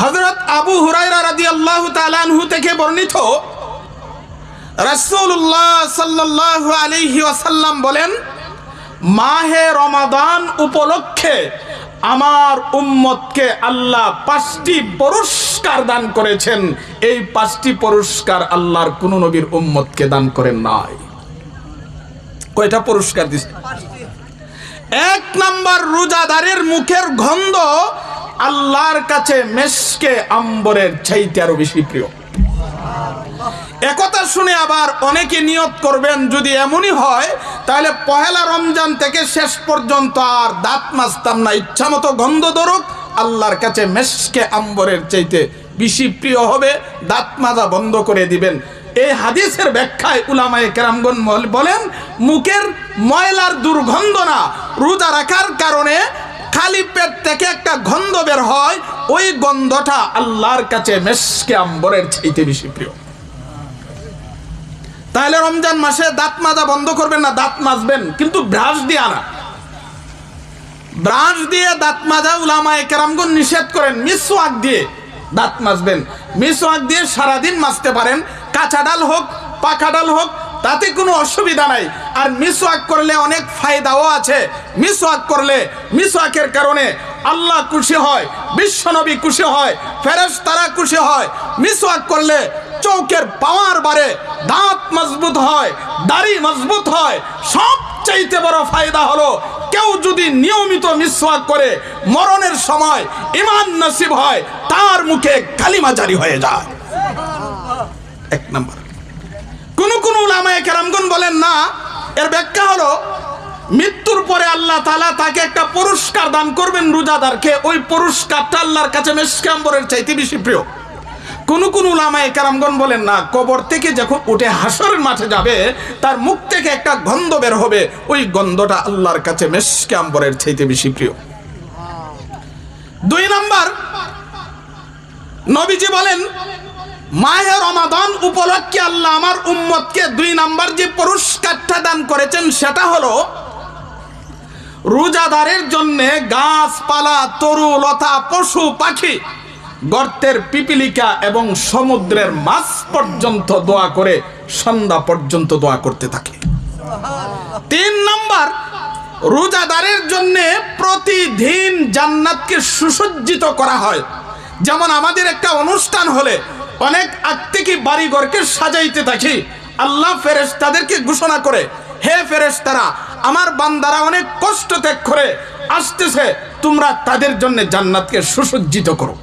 হজরত আবু হুরাইরা আল্লাহ থেকে বর্ণিত রাসূলুল্লাহ সাল্লাল্লাহু আলাইহি ওয়াসাল্লাম বলেন, মাহে রমাদান উপলক্ষে আমার উম্মতকে আল্লাহ পাঁচটি পুরস্কার দান করেছেন। এই পাঁচটি পুরস্কার আল্লাহর কোন নবীর উম্মতকে দান করেন নাই। কয়টা পুরস্কার দিচ্ছে এক নাম্বার রোজাদারের মুখের গন্ধ আল্লাহর কাছে মেশকে আম্বরের চাইতে আরও বেশি প্রিয়। একথা শুনে আবার অনেকে নিয়ত করবেন, যদি এমনই হয়, তাহলে পহেলা রমজান থেকে শেষ পর্যন্ত আর দাঁত মাজতাম না। ইচ্ছা মতো গন্ধ ধরুক, আল্লাহর কাছে মেশকে আম্বরের চাইতে বেশি প্রিয় হবে। দাঁত মাজা বন্ধ করে দিবেন। এই হাদিসের ব্যাখ্যায় উলামায়ে কেরামগণ বল- বলেন, মুখের ময়লার দুর্গন্ধ না, রোজা রাখার কারণে খালি পেট থেকে একটা গন্ধ বের হয়, ওই গন্ধটা আল্লাহর কাছে মেশকে আম্বরের চাইতে বেশি প্রিয়। তাহলে রমজান মাসে দাঁত মাজা বন্ধ করবেন না, দাঁত মাজবেন, কিন্তু ব্রাশ দিয়ে না ব্রাশ দিয়ে দাঁত মাজা উলামায়ে কেরামগণ নিষেধ করেন, মিসওয়াক দিয়ে দাঁত মাজবেন। মিসওয়াক দিয়ে সারাদিন মাজতে পারেন, কাঁচা ডাল হোক, পাকা ডাল হোক, তাতে কোনো অসুবিধা নাই। আর মিসওয়াক করলে অনেক ফায়দাও আছে। মিসওয়াক করলে, মিসওয়াকের কারণে আল্লাহ খুশি হয়, বিশ্বনবী খুশি হয় ফেরেশ তারা খুশি হয়। মিসওয়াক করলে চৌকের পাওয়ার বাড়ে, দাঁত মজবুত হয়, দাড়ি মজবুত হয়। সবচাইতে বড় ফায়দা হলো, কেউ যদি নিয়মিত মিসওয়াক করে, মরণের সময় ইমান নসিব হয়, তার মুখে কালিমা জারি হয়ে যায়। এক নম্বর। কোন কোন উলামায়ে কেরামগণ বলেন না এর ব্যাখ্যা হলো, মৃত্যুর পরে আল্লাহ তালা তাকে একটা পুরস্কার দান করবেন রোজাদারকে। ওই পুরস্কারটা আল্লাহর কাছে মেসকাম্বরের চাইতে বেশি প্রিয়। কোন কোন উলামায়ে কেরামগণ বলেন, না, কবর থেকে যখন উঠে হাসরের মাঠে যাবে, তার মুখ থেকে একটা গন্ধ বের হবে। ওই গন্ধটা আল্লাহর কাছে মেসকাম্বরের চাইতে বেশি প্রিয়। দুই নাম্বার, নবীজি বলেন মাহে রমাদান উপলক্ষে আল্লাহ আমার উম্মতকে দুই নাম্বার যে পুরস্কারটা দান করেছেন, সেটা হলো রোজাদারের জন্য গাছপালা, তরু, লতা, পশু, পাখি, গর্তের পিপিলিকা এবং সমুদ্রের মাছ পর্যন্ত দোয়া করে, সন্ধ্যা পর্যন্ত দোয়া করতে থাকে। তিন নাম্বার, রোজাদারের জন্য প্রতিদিন জান্নাতকে সুসজ্জিত করা হয়। যেমন আমাদের একটা অনুষ্ঠান হলে অনেক আগ বাড়ি ঘরকে সাজাইতে থাকি। আল্লাহ ফেরেস তাদেরকে ঘোষণা করে, হে ফেরেস তারা আমার বান্দারা অনেক কষ্ট ত্যাগ করে আসতেছে, তোমরা তাদের জন্য জান্নাতকে সুসজ্জিত করো।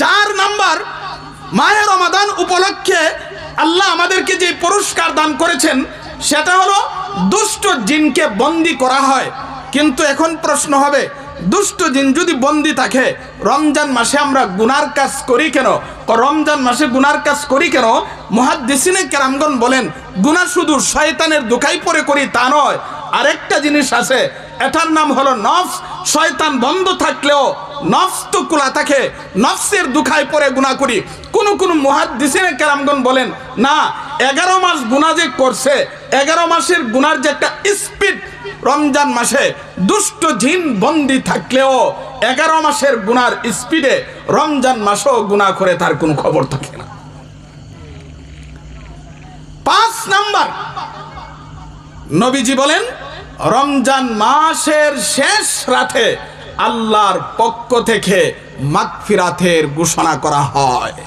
চার নাম্বার, মায়ের রমাদান উপলক্ষে আল্লাহ আমাদেরকে যে পুরস্কার দান করেছেন, সেটা হলো দুষ্ট জিনকে বন্দি করা হয়। কিন্তু এখন প্রশ্ন হবে দুষ্ট জিন যদি বন্দি থাকে, রমজান মাসে আমরা গুনার কাজ করি কেন? রমজান মাসে গুনার কাজ করি কেন? মহাদ্দেশিনে কেরামগণ বলেন গুনা শুধু শয়তানের দুখাই পরে করি তা নয়। আরেকটা জিনিস আছে, এটার নাম হলো নফস। শয়তান বন্ধ থাকলেও নফস তো কুলা থাকে, নফসের দুখায় পরে গুণা করি। কোন কোন মহাদ্দিসিনে কেরামগণ বলেন, না, এগারো মাস গুণা যে করছে, এগারো মাসের গুনার যে একটা স্পিড রমজান মাসে দুষ্ট জিন বন্দি থাকলেও এগারো মাসের গুনার স্পিডে রমজান মাসও গুণা করে তার কোনো খবর থাকে না। পাঁচ নাম্বার, নবীজি বলেন, রমজান মাসের শেষ রাতে আল্লাহর পক্ষ থেকে মাগফিরাতের ঘোষণা করা হয়।